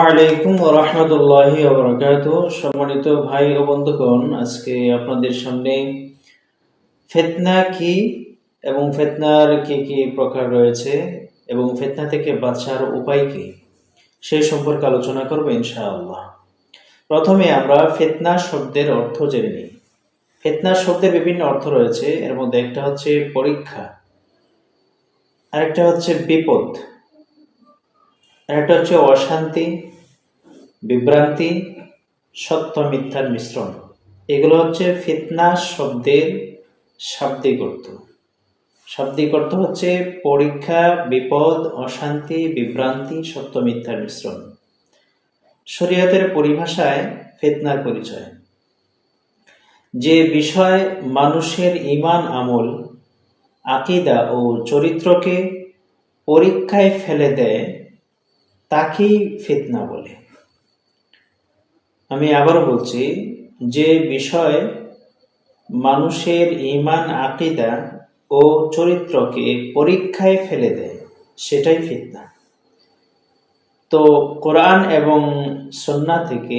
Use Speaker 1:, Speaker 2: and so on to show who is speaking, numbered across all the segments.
Speaker 1: আলাইকুম রহমতুল্লাহি বরকাত সম্মানিত ভাই ও বন্ধুগণ, আজকে আপনাদের সামনে ফেতনা কি এবং ফেতনার কি কি প্রকার রয়েছে এবং ফেতনা থেকে বাঁচার উপায় কি সেই সম্পর্কে আলোচনা করব ইনশাআল্লাহ। প্রথমে আমরা ফেতনা শব্দের অর্থ জেনে নিই। ফেতনা শব্দের বিভিন্ন অর্থ রয়েছে। এর মধ্যে একটা হচ্ছে পরীক্ষা, আরেকটা হচ্ছে বিপদ। একটা হচ্ছে অশান্তি, বিভ্রান্তি, সত্য মিথ্যার মিশ্রণ। এগুলো হচ্ছে ফিতনা, শব্দের শাব্দিক অর্থ। শাব্দিক অর্থ হচ্ছে পরীক্ষা, বিপদ, অশান্তি, বিভ্রান্তি, সত্য মিথ্যার মিশ্রণ। শরীয়তের পরিভাষায় ফিতনার পরিচয়। যে বিষয় মানুষের ইমান আমল, আকিদা ও চরিত্রকে পরীক্ষায় ফেলে দেয় তাকেই ফিতনা বলে। আমি আবারও বলছি যে বিষয় মানুষের ইমান আকিদা ও চরিত্রকে পরীক্ষায় ফেলে দেয়, সেটাই ফিতনা। তো কোরআন এবং সন্না থেকে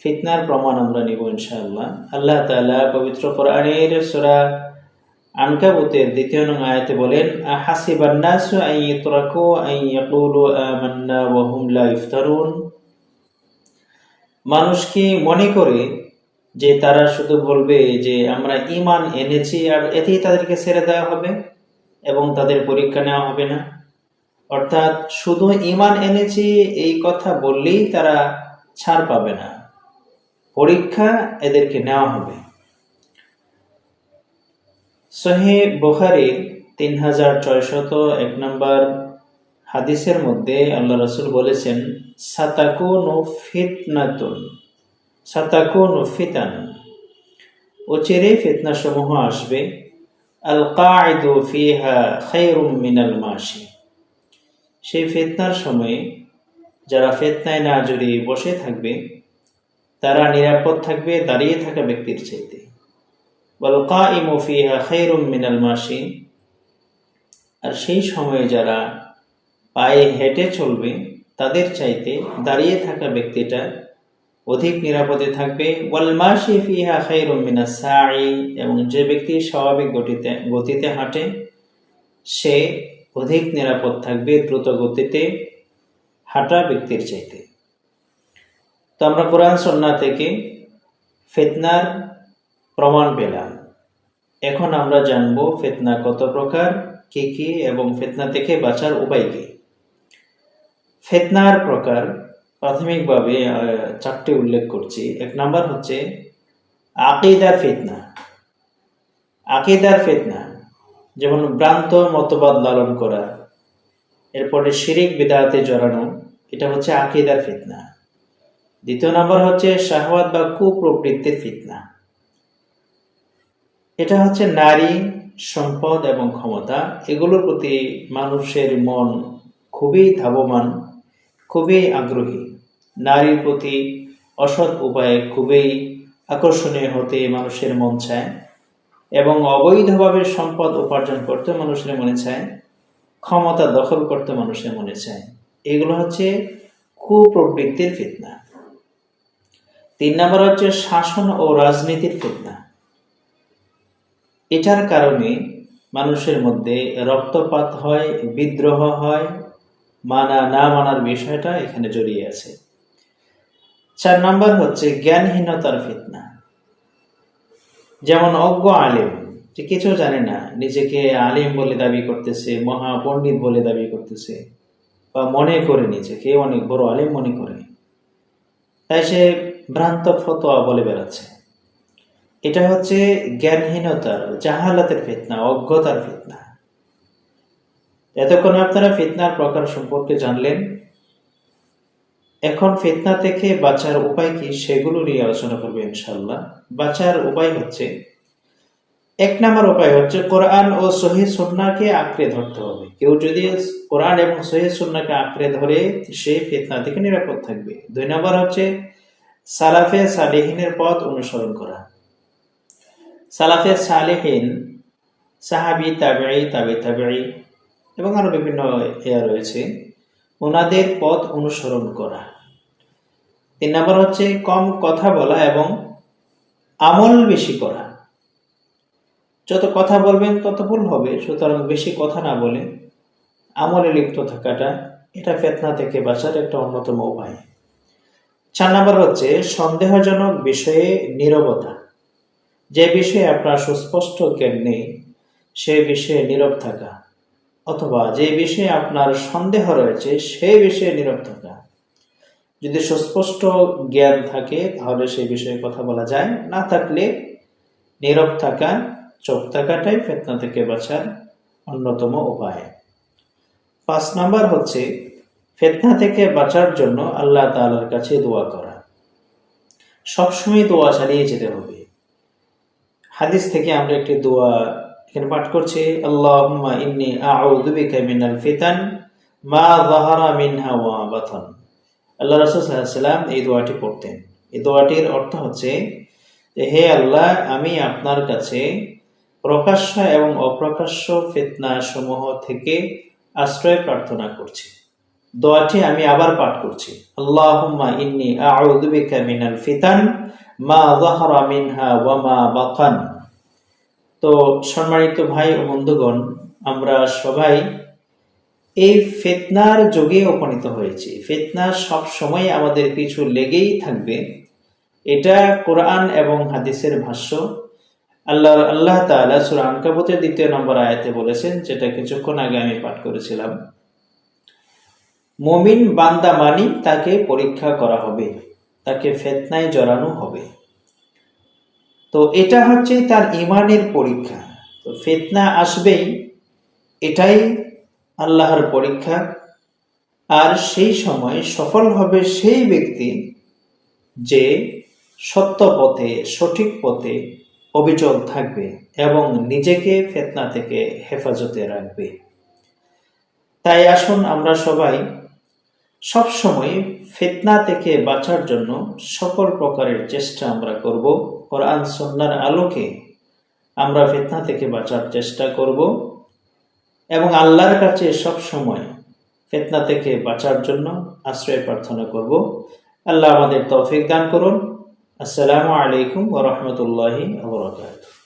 Speaker 1: ফিতনার প্রমাণ আমরা নিব ইনশাআল্লাহ। আল্লাহ তাআলা পবিত্র কোরআনের সূরা আনকাবুতের দ্বিতীয় নং আয়াতে বলেন হাসিবান নাসু আন ইতরাকু আন ইয়াকুলু আমান্না ওয়া হুম লা ইফতারুন মানুষ কি মনে করে যে তারা শুধু বলবে যে, আমরা ঈমান এনেছি আর এতেই তাদেরকে ছেড়ে দেওয়া হবে এবং তাদের পরীক্ষা নেওয়া হবে না। অর্থাৎ শুধু ঈমান এনেছি এই কথা বললেই তারা ছাড় পাবে না। পরীক্ষা এদেরকে নেওয়া হবে। সহে বুখারির তিন হাজার ছয়শত এক নম্বর হাদিসের মধ্যে আল্লাহ রসুল বলেছেন, সাতাকুন ফিতনাতুন সাতাকুন ফিতান। ফিতনা সমূহ আসবে। আল কায়দু ফিহা খাইরুম মিনাল মাসি সেই ফিতনার সময়ে যারা ফেতনায় না জড়িয়ে বসে থাকবে, তারা নিরাপদ থাকবে, দাঁড়িয়ে থাকা ব্যক্তির চাইতে। মিনাল আর সেই সময়ে যারা পায়ে হেঁটে চলবে, তাদের চাইতে দাঁড়িয়ে থাকা ব্যক্তিটা অধিক নিরাপদে থাকবে। এবং যে ব্যক্তি স্বাভাবিক গতিতে গতিতে হাঁটে, সে অধিক নিরাপদ থাকবে দ্রুত গতিতে হাঁটা ব্যক্তির চাইতে। তো আমরা কোরআন সন্না থেকে ফেতনার প্রমাণ পেলাম। এখন আমরা জানব ফেতনা কত প্রকার, কি কি এবং ফেতনা থেকে বাঁচার উপায় কি। ফেতনার প্রকার প্রাথমিকভাবে চারটি উল্লেখ করছি। এক নাম্বার হচ্ছে আকিদার ফেতনা। আকিদার ফেতনা, যেমন ভ্রান্ত মতবাদ লালন করা, এরপরে শিরিক বিদাতে জড়ানো, এটা হচ্ছে আকিদার ফিতনা। দ্বিতীয় নাম্বার হচ্ছে শাহওয়াত বা কুপ্রবৃত্তির ফিতনা। এটা হচ্ছে নারী, সম্পদ এবং ক্ষমতা। এগুলোর প্রতি মানুষের মন খুবই ধাবমান, খুবই আগ্রহী। নারীর প্রতি অসৎ উপায়ে খুবই আকর্ষণীয় হতে মানুষের মন চায় এবং অবৈধভাবে সম্পদ উপার্জন করতে মানুষের মনে চায়, ক্ষমতা দখল করতে মানুষের মনে চায়। এগুলো হচ্ছে কুপ্রবৃত্তির ফিতনা। তিন নম্বর হচ্ছে শাসন ও রাজনীতির ফিতনা। এটার কারণে মানুষের মধ্যে রক্তপাত হয়, বিদ্রোহ হয়, মানা, না মানার বিষয়টা এখানে জড়িয়ে আছে। চার নাম্বার হচ্ছে জ্ঞানহীনতার ফিতনা। যেমন অজ্ঞ আলেম, যে কিছু জানে না, নিজেকে আলিম বলে দাবি করতেছে, মহা পণ্ডিত বলে দাবি করতেছে, বা মনে করে নিজেকে অনেক বড় আলেম মনে করে, তাই সে ভ্রান্ত ফতোয়া বলে বেড়াচ্ছে। এটা হচ্ছে জ্ঞানহীনতার জাহালাতের ফিতনা, অজ্ঞতার ফিতনা। এতক্ষণ আপনারা ফিতনার প্রকার সম্পর্কে জানলেন। এখন ফিতনা থেকে বাঁচার উপায় কি সেগুলো নিয়ে আলোচনা করবে ইনশাল্লাহ বাঁচার উপায় হচ্ছে, এক নম্বর উপায় হচ্ছে কোরআন ও সহি সন্নাকে আঁকড়ে ধরতে হবে। কেউ যদি কোরআন এবং সহি সন্নাকে আঁকড়ে ধরে, সে ফিতনা থেকে নিরাপদ থাকবে। দুই নম্বর হচ্ছে সালাফে সালেহিনের পথ অনুসরণ করা। সালাফে সালেহিন, সাহাবি তাবেই তাবে তাবেই এবং আরও বিভিন্ন ইয়া রয়েছে। ওনাদের পথ অনুসরণ করা। তিন নম্বর হচ্ছে কম কথা বলা এবং আমল বেশি করা। যত কথা বলবেন, তত ভুল হবে, সুতরাং বেশি কথা না বলে আমলে লিপ্ত থাকাটা, এটা ফেতনা থেকে বাঁচার একটা অন্যতম উপায়। চার নাম্বার হচ্ছে সন্দেহজনক বিষয়ে নীরবতা। যে বিষয়ে আপনার সুস্পষ্ট জ্ঞান নেই, সে বিষয়ে নীরব থাকা, অথবা যে বিষয়ে আপনার সন্দেহ রয়েছে সেই বিষয়ে নীরব থাকা। যদি সুস্পষ্ট জ্ঞান থাকে, তাহলে সেই বিষয়ে কথা বলা যায়। না থাকলে নীরব থাকা চোখ থাকাটাই ফেতনা থেকে বাঁচার অন্যতম উপায়। পাঁচ নাম্বার হচ্ছে, ফেতনা থেকে বাঁচার জন্য আল্লাহ তালার কাছে দোয়া করা। সবসময় দোয়া চালিয়ে যেতে হবে। হাদিস থেকে আমরা একটি দোয়া এখানে পাঠ করছি, আল্লাহুম্মা ইন্নি আউযু বিকা মিনাল ফিতান, মা যাহারা মিনহা ওয়া বাতান। আল্লাহ রাসূল সাল্লাল্লাহু আলাইহি সাল্লাম এই দোয়াটি পড়তেন। এই দোয়াটির অর্থ হচ্ছে যে, হে আল্লাহ, আমি আপনার কাছে প্রকাশ্য এবং অপ্রকাশ্য ফিতনা সমূহ থেকে আশ্রয় প্রার্থনা করছি। দোয়াটি আমি আবার পাঠ করছি, আল্লাহুম্মা ইন্নি আউযু বিকা মিনাল ফিতান মা যাহারা মিনহা ওয়া মা বাতান। তো সম্মানিত ভাই ও বন্ধুগণ, আমরা সবাই এই ফেতনার যোগে উপনীত হয়েছি। ফেতনা সব সময় আমাদের পিছু লেগেই থাকবে। এটা কোরআন এবং হাদিসের ভাষ্য। আল্লাহ আল্লাহ তাআলা সূরা আনকাবুতের দ্বিতীয় নম্বর আয়াতে বলেছেন, যেটা কিছুক্ষণ আগে আমি পাঠ করেছিলাম। মমিন বান্দা মানি তাকে পরীক্ষা করা হবে। তাকে ফেতনায় জড়ানো হবে। তো এটা হচ্ছে তার ইমানের পরীক্ষা। তো ফেতনা আসবেই, এটাই আল্লাহর পরীক্ষা। আর সেই সময় সফল হবে সেই ব্যক্তি যে সত্য পথে, সঠিক পথে অবিচল থাকবে এবং নিজেকে ফেতনা থেকে হেফাজতে রাখবে। তাই আসুন আমরা সবাই সব সময় ফিতনা থেকে বাঁচার জন্য সকল প্রকারের চেষ্টা আমরা করব। কোরআন সন্ন্যার আলোকে আমরা ফিতনা থেকে বাঁচার চেষ্টা করব। এবং আল্লাহর কাছে সব সময় ফিতনা থেকে বাঁচার জন্য আশ্রয় প্রার্থনা করব। আল্লাহ আমাদের তৌফিক দান করুন। আসসালামু আলাইকুম ওরহমতুল্লাহি আবরকাত